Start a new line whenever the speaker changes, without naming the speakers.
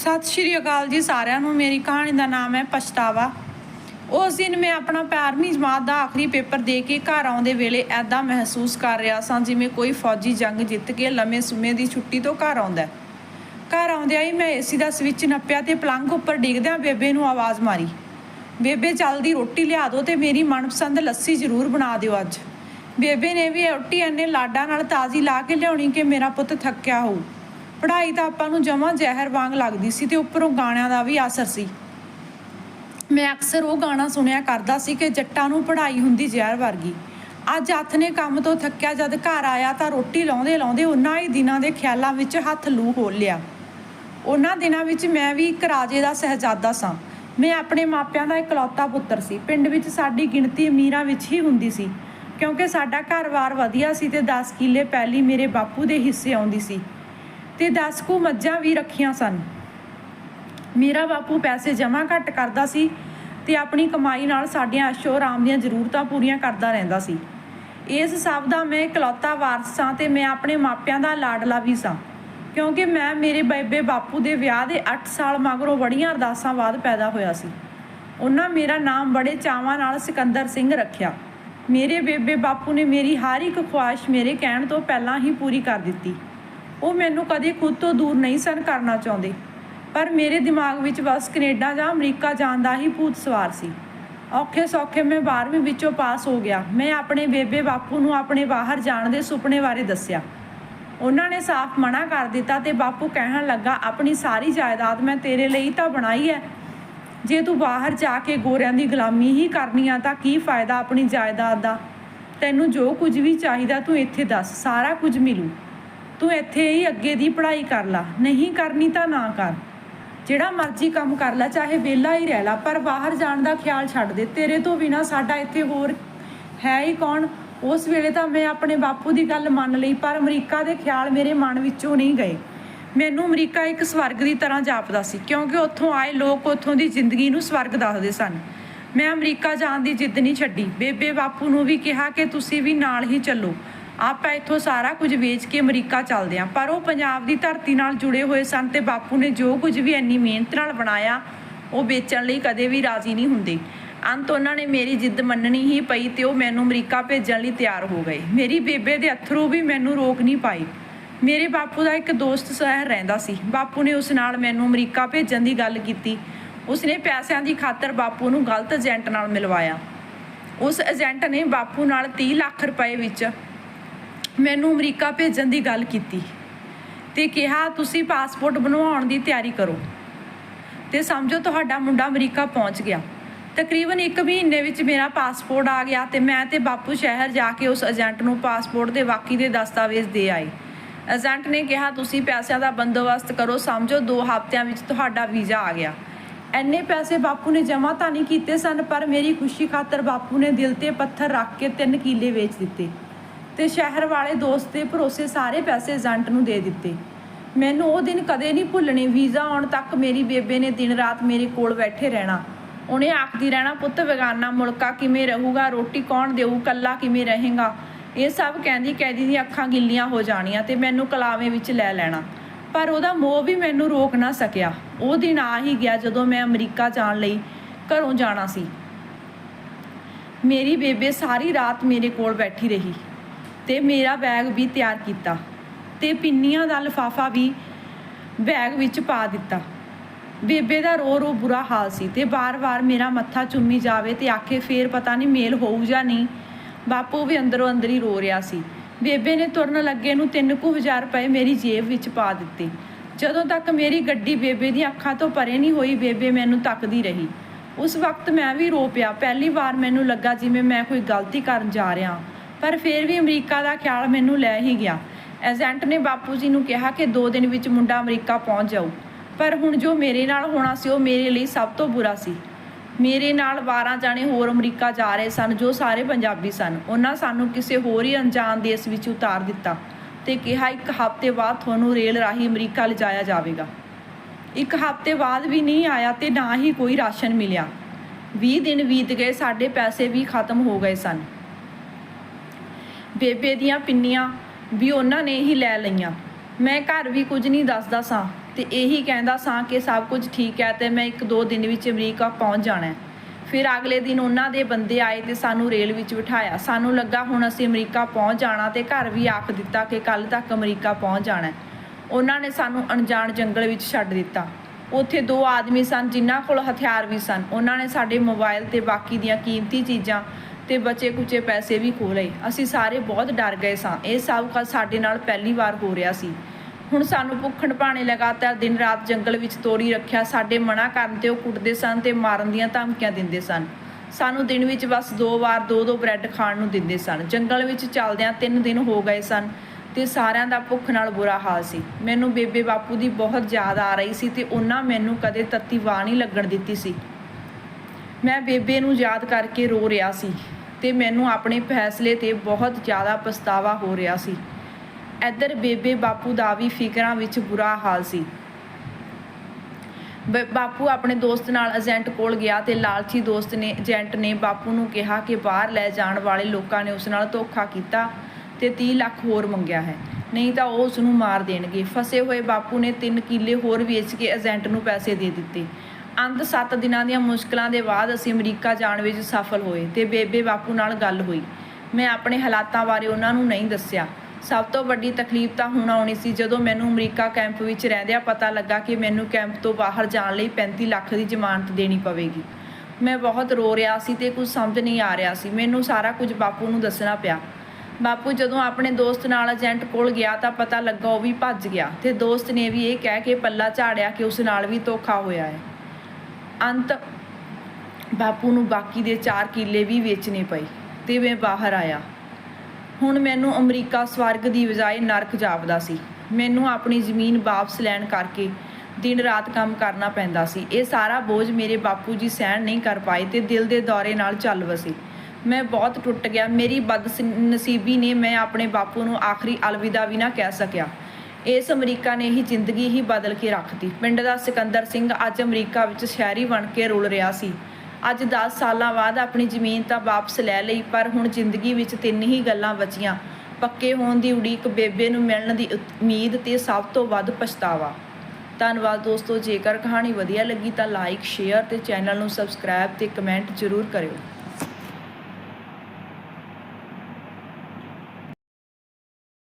ਸਤਿ ਸ਼੍ਰੀ ਅਕਾਲ ਜੀ ਸਾਰਿਆਂ ਨੂੰ। ਮੇਰੀ ਕਹਾਣੀ ਦਾ ਨਾਮ ਹੈ ਪਛਤਾਵਾ। ਉਸ ਦਿਨ ਮੈਂ ਆਪਣਾ 11ਵੀਂ ਜਮਾਤ ਦਾ ਆਖਰੀ ਪੇਪਰ ਦੇ ਕੇ ਘਰ ਆਉਂਦੇ ਵੇਲੇ ਐਦਾਂ ਮਹਿਸੂਸ ਕਰ ਰਿਹਾ ਸਾਂ ਜਿਵੇਂ ਕੋਈ ਫੌਜੀ ਜੰਗ ਜਿੱਤ ਕੇ ਲੰਮੇ ਸਮੇਂ ਦੀ ਛੁੱਟੀ ਤੋਂ ਘਰ ਆਉਂਦਾ ਘਰ ਆਉਂਦਿਆਂ ਹੀ ਮੈਂ ਏਸੀ ਦਾ ਸਵਿੱਚ ਨੱਪਿਆ ਤੇ ਪਲੰਘ ਉੱਪਰ ਡਿੱਗਦਿਆਂ ਬੇਬੇ ਨੂੰ ਆਵਾਜ਼ ਮਾਰੀ। ਬੇਬੇ ਜਲਦੀ ਰੋਟੀ ਲਿਆ ਦਿਓ ਤੇ ਮੇਰੀ ਮਨਪਸੰਦ ਲੱਸੀ ਜ਼ਰੂਰ ਬਣਾ ਦਿਓ ਅੱਜ। ਬੇਬੇ ਨੇ ਵੀ ਰੋਟੀ ਐਨੇ ਲਾਡਾਂ ਨਾਲ ਤਾਜ਼ੀ ਲਾ ਕੇ ਲਿਆਉਣੀ ਕਿ ਮੇਰਾ ਪੁੱਤ ਥੱਕਿਆ ਹੋਊ। ਪੜ੍ਹਾਈ ਤਾਂ ਆਪਾਂ ਨੂੰ ਜਮਾਂ ਜ਼ਹਿਰ ਵਾਂਗ ਲੱਗਦੀ ਸੀ ਤੇ ਉੱਪਰੋਂ ਗਾਣਿਆਂ ਦਾ ਵੀ ਅਸਰ ਸੀ। ਮੈਂ ਅਕਸਰ ਉਹ ਗਾਣਾ ਸੁਣਿਆ ਕਰਦਾ ਸੀ ਕਿ ਜੱਟਾਂ ਨੂੰ ਪੜ੍ਹਾਈ ਹੁੰਦੀ ਜ਼ਹਿਰ ਵਰਗੀ। ਅੱਜ ਹੱਥ ਨੇ ਕੰਮ ਤੋਂ ਥੱਕਿਆ ਜਦ ਘਰ ਆਇਆ ਤਾਂ ਰੋਟੀ ਲਾਉਂਦੇ ਲਾਉਂਦੇ ਉਹਨਾਂ ਹੀ ਦਿਨਾਂ ਦੇ ਖਿਆਲਾਂ ਵਿੱਚ ਹੱਥ ਲੂ ਹੋ ਲਿਆ। ਉਹਨਾਂ ਦਿਨਾਂ ਵਿੱਚ ਮੈਂ ਵੀ ਇੱਕ ਰਾਜੇ ਦਾ ਸਹਜ਼ਾਦਾ ਸਾਂ। ਮੈਂ ਆਪਣੇ ਮਾਪਿਆਂ ਦਾ ਇਕਲੌਤਾ ਪੁੱਤਰ ਸੀ। ਪਿੰਡ ਵਿੱਚ ਸਾਡੀ ਗਿਣਤੀ ਅਮੀਰਾਂ ਵਿੱਚ ਹੀ ਹੁੰਦੀ ਸੀ। ਕਿਉਂਕਿ ਸਾਡਾ ਘਰ-ਬਾਰ ਵਧੀਆ ਸੀ ਤੇ 10 ਕਿੱਲੇ ਪਹਿਲੀ ਮੇਰੇ ਬਾਪੂ ਦੇ ਹਿੱਸੇ ਆਉਂਦੀ ਸੀ। ਤੇ 10 ਕੁ ਮੱਝਾਂ ਵੀ ਰੱਖੀਆਂ ਸਨ। ਮੇਰਾ ਬਾਪੂ ਪੈਸੇ ਜਮ੍ਹਾਂ ਘੱਟ ਕਰਦਾ ਸੀ ਤੇ ਆਪਣੀ ਕਮਾਈ ਨਾਲ ਸਾਡੀਆਂ ਅਸ਼ੋ ਆਰਾਮ ਦੀਆਂ ਜ਼ਰੂਰਤਾਂ ਪੂਰੀਆਂ ਕਰਦਾ ਰਹਿੰਦਾ ਸੀ। ਇਸ ਸਭ ਦਾ ਮੈਂ ਇਕਲੌਤਾ ਵਾਰਸ ਸਾਂ ਤੇ ਮੈਂ ਆਪਣੇ ਮਾਪਿਆਂ ਦਾ ਲਾਡਲਾ ਵੀ ਸਾਂ। ਕਿਉਂਕਿ ਮੈਂ ਮੇਰੇ ਬੇਬੇ ਬਾਪੂ ਦੇ ਵਿਆਹ ਦੇ 8 ਸਾਲ ਮਗਰੋਂ ਬੜੀਆਂ ਅਰਦਾਸਾਂ ਬਾਅਦ ਪੈਦਾ ਹੋਇਆ ਸੀ। ਉਹਨਾਂ ਮੇਰਾ ਨਾਮ ਬੜੇ ਚਾਵਾਂ ਨਾਲ ਸਿਕੰਦਰ ਸਿੰਘ ਰੱਖਿਆ। ਮੇਰੇ ਬੇਬੇ ਬਾਪੂ ਨੇ ਮੇਰੀ ਹਰ ਇੱਕ ਖੁਆਇਸ਼ ਮੇਰੇ ਕਹਿਣ ਤੋਂ ਪਹਿਲਾਂ ਹੀ ਪੂਰੀ ਕਰ ਦਿੱਤੀ। ਉਹ ਮੈਨੂੰ ਕਦੇ ਖੁਦ ਤੋਂ ਦੂਰ ਨਹੀਂ ਸਨ ਕਰਨਾ ਚਾਹੁੰਦੇ। ਪਰ ਮੇਰੇ ਦਿਮਾਗ ਵਿੱਚ ਬਸ ਕੈਨੇਡਾ ਜਾਂ ਅਮਰੀਕਾ ਜਾਣ ਦਾ ਹੀ ਭੂਤ ਸਵਾਰ ਸੀ। ਔਖੇ ਸੌਖੇ ਮੈਂ 12ਵੀਂ ਵਿੱਚੋਂ ਪਾਸ ਹੋ ਗਿਆ। ਮੈਂ ਆਪਣੇ ਬੇਬੇ ਬਾਪੂ ਨੂੰ ਆਪਣੇ ਬਾਹਰ ਜਾਣ ਦੇ ਸੁਪਨੇ ਬਾਰੇ ਦੱਸਿਆ। ਉਹਨਾਂ ਨੇ ਸਾਫ਼ ਮਨਾ ਕਰ ਦਿੱਤਾ ਤੇ ਬਾਪੂ ਕਹਿਣ ਲੱਗਾ, ਆਪਣੀ ਸਾਰੀ ਜਾਇਦਾਦ ਮੈਂ ਤੇਰੇ ਲਈ ਤਾਂ ਬਣਾਈ ਹੈ ਜੇ ਤੂੰ ਬਾਹਰ ਜਾ ਕੇ ਗੋਰਿਆਂ ਦੀ ਗੁਲਾਮੀ ਹੀ ਕਰਨੀ ਆ ਤਾਂ ਕੀ ਫਾਇਦਾ ਆਪਣੀ ਜਾਇਦਾਦ ਦਾ? ਤੈਨੂੰ ਜੋ ਕੁਝ ਵੀ ਚਾਹੀਦਾ ਤੂੰ ਇੱਥੇ ਦੱਸ, ਸਾਰਾ ਕੁਝ ਮਿਲੂ। ਤੂੰ ਇੱਥੇ ਹੀ ਅੱਗੇ ਦੀ ਪੜ੍ਹਾਈ ਕਰ ਲੈ। ਨਹੀਂ ਕਰਨੀ ਤਾਂ ਨਾ ਕਰ। ਜਿਹੜਾ ਮਰਜ਼ੀ ਕੰਮ ਕਰ ਲੈ, ਚਾਹੇ ਵਿਹਲਾ ਹੀ ਰਹਿ ਲੈ, ਪਰ ਬਾਹਰ ਜਾਣ ਦਾ ਖਿਆਲ ਛੱਡ ਦੇ। ਤੇਰੇ ਤੋਂ ਬਿਨਾ ਸਾਡਾ ਇੱਥੇ ਹੋਰ ਹੈ ਹੀ ਕੌਣ? ਉਸ ਵੇਲੇ ਤਾਂ ਮੈਂ ਆਪਣੇ ਬਾਪੂ ਦੀ ਗੱਲ ਮੰਨ ਲਈ, ਪਰ ਅਮਰੀਕਾ ਦੇ ਖਿਆਲ ਮੇਰੇ ਮਨ ਵਿੱਚੋਂ ਨਹੀਂ ਗਏ। ਮੈਨੂੰ ਅਮਰੀਕਾ ਇੱਕ ਸਵਰਗ ਦੀ ਤਰ੍ਹਾਂ ਜਾਪਦਾ ਸੀ, ਕਿਉਂਕਿ ਉੱਥੋਂ ਆਏ ਲੋਕ ਉੱਥੋਂ ਦੀ ਜ਼ਿੰਦਗੀ ਨੂੰ ਸਵਰਗ ਦੱਸਦੇ ਸਨ। ਮੈਂ ਅਮਰੀਕਾ ਜਾਣ ਦੀ ਜਿੱਦ ਨਹੀਂ ਛੱਡੀ। ਬੇਬੇ ਬਾਪੂ ਨੂੰ ਵੀ ਕਿਹਾ ਕਿ ਤੁਸੀਂ ਵੀ ਨਾਲ ਹੀ ਚੱਲੋ। ਆਪਾਂ ਇੱਥੋਂ ਸਾਰਾ ਕੁਝ ਵੇਚ ਕੇ ਅਮਰੀਕਾ ਚੱਲਦੇ ਆਂ ਪਰ ਉਹ ਪੰਜਾਬ ਦੀ ਧਰਤੀ ਨਾਲ ਜੁੜੇ ਹੋਏ ਸਨ ਤੇ ਬਾਪੂ ਨੇ ਜੋ ਕੁਝ ਵੀ ਇੰਨੀ ਮਿਹਨਤ ਨਾਲ ਬਣਾਇਆ, ਉਹ ਵੇਚਣ ਲਈ ਕਦੇ ਵੀ ਰਾਜ਼ੀ ਨਹੀਂ ਹੁੰਦੇ। ਅੰਤ ਉਹਨਾਂ ਨੇ ਮੇਰੀ ਜਿੱਦ ਮੰਨਣੀ ਹੀ ਪਈ ਤੇ ਉਹ ਮੈਨੂੰ ਅਮਰੀਕਾ ਭੇਜਣ ਲਈ ਤਿਆਰ ਹੋ ਗਏ। ਮੇਰੀ ਬੇਬੇ ਦੇ ਅਥਰੂ ਵੀ ਮੈਨੂੰ ਰੋਕ ਨਹੀਂ ਪਾਈ। ਮੇਰੇ ਬਾਪੂ ਦਾ ਇੱਕ ਦੋਸਤ ਸ਼ਹਿਰ ਰਹਿੰਦਾ ਸੀ। ਬਾਪੂ ਨੇ ਉਸ ਨਾਲ ਮੈਨੂੰ ਅਮਰੀਕਾ ਭੇਜਣ ਦੀ ਗੱਲ ਕੀਤੀ। ਉਸਨੇ ਪੈਸਿਆਂ ਦੀ ਖਾਤਰ ਬਾਪੂ ਨੂੰ ਗਲਤ ਏਜੰਟ ਨਾਲ ਮਿਲਵਾਇਆ। ਉਸ ਏਜੰਟ ਨੇ ਬਾਪੂ ਨਾਲ 30 ਲੱਖ ਰੁਪਏ ਵਿੱਚ ਮੈਨੂੰ ਅਮਰੀਕਾ ਭੇਜਣ ਦੀ ਗੱਲ ਕੀਤੀ ਤੇ ਕਿਹਾ, ਤੁਸੀਂ ਪਾਸਪੋਰਟ ਬਣਵਾਉਣ ਦੀ ਤਿਆਰੀ ਕਰੋ। ਤੇ ਸਮਝੋ ਤੁਹਾਡਾ ਮੁੰਡਾ ਅਮਰੀਕਾ ਪਹੁੰਚ ਗਿਆ। ਤਕਰੀਬਨ 1 ਮਹੀਨੇ ਵਿੱਚ ਮੇਰਾ ਪਾਸਪੋਰਟ ਆ ਗਿਆ ਤੇ ਮੈਂ ਤੇ ਬਾਪੂ ਸ਼ਹਿਰ ਜਾ ਕੇ ਉਸ ਏਜੰਟ ਨੂੰ ਪਾਸਪੋਰਟ ਦੇ ਬਾਕੀ ਦੇ ਦਸਤਾਵੇਜ਼ ਦੇ ਆਏ। ਏਜੰਟ ਨੇ ਕਿਹਾ, ਤੁਸੀਂ ਪੈਸਿਆਂ ਦਾ ਬੰਦੋਬਸਤ ਕਰੋ। ਸਮਝੋ 2 ਹਫ਼ਤਿਆਂ ਵਿੱਚ ਤੁਹਾਡਾ ਵੀਜ਼ਾ ਆ ਗਿਆ। ਐਨੇ ਪੈਸੇ ਬਾਪੂ ਨੇ ਜਮ੍ਹਾਂ ਤਾਂ ਨਹੀਂ ਕੀਤੇ ਸਨ, ਪਰ ਮੇਰੀ ਖੁਸ਼ੀ ਖਾਤਰ ਬਾਪੂ ਨੇ ਦਿਲ ਤੇ ਪੱਥਰ ਰੱਖ ਕੇ 3 ਕਿੱਲੇ ਵੇਚ ਦਿੱਤੇ। ਤੇ ਸ਼ਹਿਰ ਵਾਲੇ ਦੋਸਤ ਦੇ ਭਰੋਸੇ ਸਾਰੇ ਪੈਸੇ ਏਜੰਟ ਨੂੰ ਦੇ ਦਿੱਤੇ। ਮੈਨੂੰ ਉਹ ਦਿਨ ਕਦੇ ਨਹੀਂ ਭੁੱਲਣੇ, ਵੀਜ਼ਾ ਆਉਣ ਤੱਕ ਮੇਰੀ ਬੇਬੇ ਨੇ ਦਿਨ ਰਾਤ ਮੇਰੇ ਕੋਲ ਬੈਠੇ ਰਹਿਣਾ। ਉਹਨੇ ਆਖਦੀ ਰਹਿਣਾ, ਪੁੱਤ ਬੇਗਾਨਾ ਮੁਲਕਾ ਕਿਵੇਂ ਰਹੂਗਾ, ਰੋਟੀ ਕੌਣ ਦੇਊ ਕੱਲਾ ਕਿਵੇਂ ਰਹੇਗਾ? ਇਹ ਸਭ ਕਹਿੰਦੀ ਕੈਦੀ ਦੀਆਂ ਅੱਖਾਂ ਗਿੱਲੀਆਂ ਹੋ ਜਾਣੀਆਂ ਤੇ ਮੈਨੂੰ ਕਲਾਵੇਂ ਵਿੱਚ ਲੈ ਲੈਣਾ। ਪਰ ਉਹਦਾ ਮੋਹ ਵੀ ਮੈਨੂੰ ਰੋਕ ਨਾ ਸਕਿਆ। ਉਹ ਦਿਨ ਆ ਹੀ ਗਿਆ ਜਦੋਂ ਮੈਂ ਅਮਰੀਕਾ ਜਾਣ ਲਈ ਘਰੋਂ ਜਾਣਾ ਸੀ। ਮੇਰੀ ਬੇਬੇ ਸਾਰੀ ਰਾਤ ਮੇਰੇ ਕੋਲ ਬੈਠੀ ਰਹੀ। ਤੇ ਮੇਰਾ ਬੈਗ ਵੀ ਤਿਆਰ ਕੀਤਾ ਤੇ ਪਿੰਨੀਆਂ ਦਾ ਲਿਫਾਫਾ ਵੀ ਬੈਗ ਵਿੱਚ ਪਾ ਦਿੱਤਾ। ਬੇਬੇ ਦਾ ਰੋ ਰੋ ਬੁਰਾ ਹਾਲ ਸੀ ਤੇ ਬਾਰ-ਬਾਰ ਮੇਰਾ ਮੱਥਾ ਚੁੰਮੀ ਜਾਵੇ ਤੇ ਆਖੇ ਫੇਰ ਪਤਾ ਨਹੀਂ ਮੇਲ ਹੋਊ ਜਾਂ ਨਹੀਂ। ਬਾਪੂ ਵੀ ਅੰਦਰੋਂ ਅੰਦਰ ਹੀ ਰੋ ਰਿਹਾ ਸੀ। ਬੇਬੇ ਨੇ ਤੁਰਨ ਲੱਗੇ ਨੂੰ 3000 ਰੁਪਏ ਮੇਰੀ ਜੇਬ ਵਿੱਚ ਪਾ ਦਿੱਤੇ। ਜਦੋਂ ਤੱਕ ਮੇਰੀ ਗੱਡੀ ਬੇਬੇ ਦੀਆਂ ਅੱਖਾਂ ਤੋਂ ਪਰੇ ਨਹੀਂ ਹੋਈ, ਬੇਬੇ ਮੈਨੂੰ ਤੱਕਦੀ ਰਹੀ। ਉਸ ਵਕਤ ਮੈਂ ਵੀ ਰੋ ਪਿਆ। ਪਹਿਲੀ ਵਾਰ ਮੈਨੂੰ ਲੱਗਾ ਜਿਵੇਂ ਮੈਂ ਕੋਈ ਗਲਤੀ ਕਰਨ ਜਾ ਰਿਹਾ। ਪਰ ਫਿਰ ਵੀ ਅਮਰੀਕਾ ਦਾ ਖਿਆਲ ਮੈਨੂੰ ਲੈ ਹੀ ਗਿਆ। ਏਜੰਟ ਨੇ ਬਾਪੂ ਜੀ ਨੂੰ ਕਿਹਾ ਕਿ 2 ਦਿਨ ਵਿੱਚ ਮੁੰਡਾ ਅਮਰੀਕਾ ਪਹੁੰਚ ਜਾਊ। ਪਰ ਹੁਣ ਜੋ ਮੇਰੇ ਨਾਲ ਹੋਣਾ ਸੀ, ਉਹ ਮੇਰੇ ਲਈ ਸਭ ਤੋਂ ਬੁਰਾ ਸੀ। ਮੇਰੇ ਨਾਲ 12 ਜਾਣੇ ਹੋਰ ਅਮਰੀਕਾ ਜਾ ਰਹੇ ਸਨ, ਜੋ ਸਾਰੇ ਪੰਜਾਬੀ ਸਨ। ਉਹਨਾਂ ਸਾਨੂੰ ਕਿਸੇ ਹੋਰ ਹੀ ਅਣਜਾਣ ਦੇਸ਼ ਵਿੱਚ ਉਤਾਰ ਦਿੱਤਾ ਤੇ ਕਿਹਾ, ਇੱਕ ਹਫ਼ਤੇ ਬਾਅਦ ਤੁਹਾਨੂੰ ਰੇਲ ਰਾਹੀਂ ਅਮਰੀਕਾ ਲਿਜਾਇਆ ਜਾਵੇਗਾ। ਇੱਕ ਹਫ਼ਤੇ ਬਾਅਦ ਵੀ ਨਹੀਂ ਆਇਆ ਤੇ ਨਾ ਹੀ ਕੋਈ ਰਾਸ਼ਨ ਮਿਲਿਆ। 20 ਦਿਨ ਬੀਤ ਗਏ, ਸਾਡੇ ਪੈਸੇ ਵੀ ਖਤਮ ਹੋ ਗਏ ਸਨ। ਬੇਬੇ ਦੀਆਂ ਪਿੰਨੀਆਂ ਵੀ ਉਹਨਾਂ ਨੇ ਹੀ ਲੈ ਲਈਆਂ। ਮੈਂ ਘਰ ਵੀ ਕੁਝ ਨਹੀਂ ਦੱਸਦਾ ਸਾਂ ਤੇ ਇਹੀ ਕਹਿੰਦਾ ਸਾਂ ਕਿ ਸਭ ਕੁਝ ਠੀਕ ਹੈ ਤੇ ਮੈਂ ਇੱਕ ਦੋ ਦਿਨ ਵਿੱਚ ਅਮਰੀਕਾ ਪਹੁੰਚ ਜਾਣਾ ਫਿਰ ਅਗਲੇ ਦਿਨ ਉਹਨਾਂ ਦੇ ਬੰਦੇ ਆਏ ਤੇ ਸਾਨੂੰ ਰੇਲ ਵਿੱਚ ਬਿਠਾਇਆ। ਸਾਨੂੰ ਲੱਗਾ ਹੁਣ ਅਸੀਂ ਅਮਰੀਕਾ ਪਹੁੰਚ ਜਾਣਾ ਤੇ ਘਰ ਵੀ ਆਖ ਦਿੱਤਾ ਕਿ ਕੱਲ ਤੱਕ ਅਮਰੀਕਾ ਪਹੁੰਚ ਜਾਣਾ ਉਹਨਾਂ ਨੇ ਸਾਨੂੰ ਅਣਜਾਣ ਜੰਗਲ ਵਿੱਚ ਛੱਡ ਦਿੱਤਾ। ਉੱਥੇ ਦੋ ਆਦਮੀ ਸਨ, ਜਿਨ੍ਹਾਂ ਕੋਲ ਹਥਿਆਰ ਵੀ ਸਨ। ਉਹਨਾਂ ਨੇ ਸਾਡੇ ਮੋਬਾਈਲ ਤੇ ਬਾਕੀ ਦੀਆਂ ਕੀਮਤੀ ਚੀਜ਼ਾਂ ਤੇ ਬਚੇ ਕੁਚੇ ਪੈਸੇ ਵੀ ਖੋ ਲਏ। ਅਸੀਂ ਸਾਰੇ ਬਹੁਤ ਡਰ ਗਏ ਸਾਂ। ਇਹ ਸਭ ਕੁਝ ਸਾਡੇ ਨਾਲ ਪਹਿਲੀ ਵਾਰ ਹੋ ਰਿਹਾ ਸੀ। ਹੁਣ ਸਾਨੂੰ ਭੁੱਖਣ ਭਾਣੇ ਲਗਾਤਾਰ ਦਿਨ ਰਾਤ ਜੰਗਲ ਵਿੱਚ ਤੋੜੀ ਰੱਖਿਆ, ਸਾਡੇ ਮਨਾ ਕਰਨ ਤੇ ਉਹ ਕੁੱਟਦੇ ਸਨ ਤੇ ਮਾਰਨ ਦੀਆਂ ਧਮਕੀਆਂ ਦਿੰਦੇ ਸਨ। ਸਾਨੂੰ ਦਿਨ ਵਿੱਚ ਬਸ ਦੋ ਵਾਰ ਦੋ ਦੋ ਬ੍ਰੈਡ ਖਾਣ ਨੂੰ ਦਿੰਦੇ ਸਨ। ਜੰਗਲ ਵਿੱਚ ਚੱਲਦਿਆਂ ਤਿੰਨ ਦਿਨ ਹੋ ਗਏ ਸਨ ਤੇ ਸਾਰਿਆਂ ਦਾ ਭੁੱਖ ਨਾਲ ਬੁਰਾ ਹਾਲ ਸੀ। ਮੈਨੂੰ ਬੇਬੇ ਬਾਪੂ ਦੀ ਬਹੁਤ ਯਾਦ ਆ ਰਹੀ ਸੀ ਤੇ ਉਹਨਾਂ ਮੈਨੂੰ ਕਦੇ ਤੱਤੀ ਵਾਹ ਨਹੀਂ ਲੱਗਣ ਦਿੱਤੀ ਸੀ। ਮੈਂ ਬੇਬੇ ਨੂੰ ਯਾਦ ਕਰਕੇ ਰੋ ਰਿਹਾ ਸੀ। ਤੇ ਮੈਨੂੰ ਆਪਣੇ ਫੈਸਲੇ ਤੇ ਬਹੁਤ ਜ਼ਿਆਦਾ ਪਛਤਾਵਾ ਹੋ ਰਿਹਾ ਸੀ। ਇੱਧਰ ਬੇਬੇ ਬਾਪੂ ਦਾ ਵੀ ਫਿਕਰਾਂ ਵਿੱਚ ਬੁਰਾ ਹਾਲ ਸੀ। ਬਾਪੂ ਆਪਣੇ ਦੋਸਤ ਨਾਲ ਏਜੰਟ ਕੋਲ ਗਿਆ ਤੇ ਲਾਲਚੀ ਦੋਸਤ ਨੇ ਏਜੰਟ ਨੇ ਬਾਪੂ ਨੂੰ ਕਿਹਾ ਕਿ ਬਾਹਰ ਲੈ ਜਾਣ ਵਾਲੇ ਲੋਕਾਂ ਨੇ ਉਸ ਨਾਲ ਧੋਖਾ ਕੀਤਾ ਤੇ 30 ਲੱਖ ਹੋਰ ਮੰਗਿਆ ਹੈ। ਨਹੀਂ ਤਾਂ ਉਹ ਉਸ ਨੂੰ ਮਾਰ ਦੇਣਗੇ। ਫਸੇ ਹੋਏ ਬਾਪੂ ਨੇ 3 ਕਿੱਲੇ ਹੋਰ ਵੇਚ ਕੇ ਏਜੰਟ ਨੂੰ ਪੈਸੇ ਦੇ ਦਿੱਤੇ। ਅੰਤ 7 ਦਿਨਾਂ ਦੀਆਂ ਮੁਸ਼ਕਲਾਂ ਦੇ ਬਾਅਦ ਅਸੀਂ ਅਮਰੀਕਾ ਜਾਣ ਵਿੱਚ ਸਫਲ ਹੋਏ ਤੇ ਬੇਬੇ ਬਾਪੂ ਨਾਲ ਗੱਲ ਹੋਈ। ਮੈਂ ਆਪਣੇ ਹਾਲਾਤਾਂ ਬਾਰੇ ਉਹਨਾਂ ਨੂੰ ਨਹੀਂ ਦੱਸਿਆ। ਸਭ ਤੋਂ ਵੱਡੀ ਤਕਲੀਫ ਤਾਂ ਹੁਣ ਆਉਣੀ ਸੀ ਜਦੋਂ ਮੈਨੂੰ ਅਮਰੀਕਾ ਕੈਂਪ ਵਿੱਚ ਰਹਿੰਦਿਆਂ ਪਤਾ ਲੱਗਾ ਕਿ ਮੈਨੂੰ ਕੈਂਪ ਤੋਂ ਬਾਹਰ ਜਾਣ ਲਈ 35 ਲੱਖ ਦੀ ਜ਼ਮਾਨਤ ਦੇਣੀ ਪਵੇਗੀ। ਮੈਂ ਬਹੁਤ ਰੋ ਰਿਹਾ ਸੀ ਤੇ ਕੁਝ ਸਮਝ ਨਹੀਂ ਆ ਰਿਹਾ ਸੀ। ਮੈਨੂੰ ਸਾਰਾ ਕੁਝ ਬਾਪੂ ਨੂੰ ਦੱਸਣਾ ਪਿਆ। ਬਾਪੂ ਜਦੋਂ ਆਪਣੇ ਦੋਸਤ ਨਾਲ ਏਜੰਟ ਕੋਲ ਗਿਆ ਤਾਂ ਪਤਾ ਲੱਗਾ ਉਹ ਵੀ ਭੱਜ ਗਿਆ ਤੇ ਦੋਸਤ ਨੇ ਵੀ ਇਹ ਕਹਿ ਕੇ ਪੱਲਾ ਝਾੜਿਆ ਕਿ ਉਸ ਨਾਲ ਵੀ ਧੋਖਾ ਹੋਇਆ ਹੈ। ਅੰਤ ਬਾਪੂ ਨੂੰ ਬਾਕੀ ਦੇ 4 ਕਿੱਲੇ ਵੀ ਵੇਚਣੇ ਪਏ ਤੇ ਮੈਂ ਬਾਹਰ ਆਇਆ। ਹੁਣ ਮੈਨੂੰ ਅਮਰੀਕਾ ਸਵਰਗ ਦੀ ਬਜਾਏ ਨਰਕ ਜਾਪਦਾ ਸੀ। ਮੈਨੂੰ ਆਪਣੀ ਜ਼ਮੀਨ ਵਾਪਸ ਲੈਣ ਕਰਕੇ ਦਿਨ ਰਾਤ ਕੰਮ ਕਰਨਾ ਪੈਂਦਾ ਸੀ। ਇਹ ਸਾਰਾ ਬੋਝ ਮੇਰੇ ਬਾਪੂ ਜੀ ਸਹਿਣ ਨਹੀਂ ਕਰ ਪਾਏ ਤੇ ਦਿਲ ਦੇ ਦੌਰੇ ਨਾਲ ਚੱਲ ਵਸੇ। ਮੈਂ ਬਹੁਤ ਟੁੱਟ ਗਿਆ। ਮੇਰੀ ਬਦਨਸੀਬੀ ਨੇ ਮੈਂ ਆਪਣੇ ਬਾਪੂ ਨੂੰ ਆਖਰੀ ਅਲਵਿਦਾ ਵੀ ਨਾ ਕਹਿ ਸਕਿਆ। ਇਸ ਅਮਰੀਕਾ ਨੇ ਹੀ ਜ਼ਿੰਦਗੀ ਹੀ ਬਦਲ ਕੇ ਰੱਖਤੀ। ਪਿੰਡ ਦਾ ਸਿਕੰਦਰ ਸਿੰਘ ਅੱਜ ਅਮਰੀਕਾ ਵਿੱਚ ਸ਼ਹਿਰੀ ਬਣ ਕੇ ਰੁਲ ਰਿਹਾ ਸੀ। ਅੱਜ 10 ਸਾਲਾਂ ਬਾਅਦ ਆਪਣੀ ਜ਼ਮੀਨ ਤਾਂ ਵਾਪਸ ਲੈ ਲਈ, ਪਰ ਹੁਣ ਜ਼ਿੰਦਗੀ ਵਿੱਚ ਤਿੰਨ ਹੀ ਗੱਲਾਂ ਬਚੀਆਂ। ਪੱਕੇ ਹੋਣ ਦੀ ਉਡੀਕ ਬੇਬੇ ਨੂੰ ਮਿਲਣ ਦੀ ਉਮੀਦ ਤੇ ਸਭ ਤੋਂ ਵੱਧ ਪਛਤਾਵਾ। ਧੰਨਵਾਦ ਦੋਸਤੋ, ਜੇਕਰ ਕਹਾਣੀ ਵਧੀਆ ਲੱਗੀ ਤਾਂ ਲਾਈਕ ਸ਼ੇਅਰ ਤੇ ਚੈਨਲ ਨੂੰ ਸਬਸਕ੍ਰਾਈਬ ਤੇ ਕਮੈਂਟ ਜ਼ਰੂਰ ਕਰਿਓ।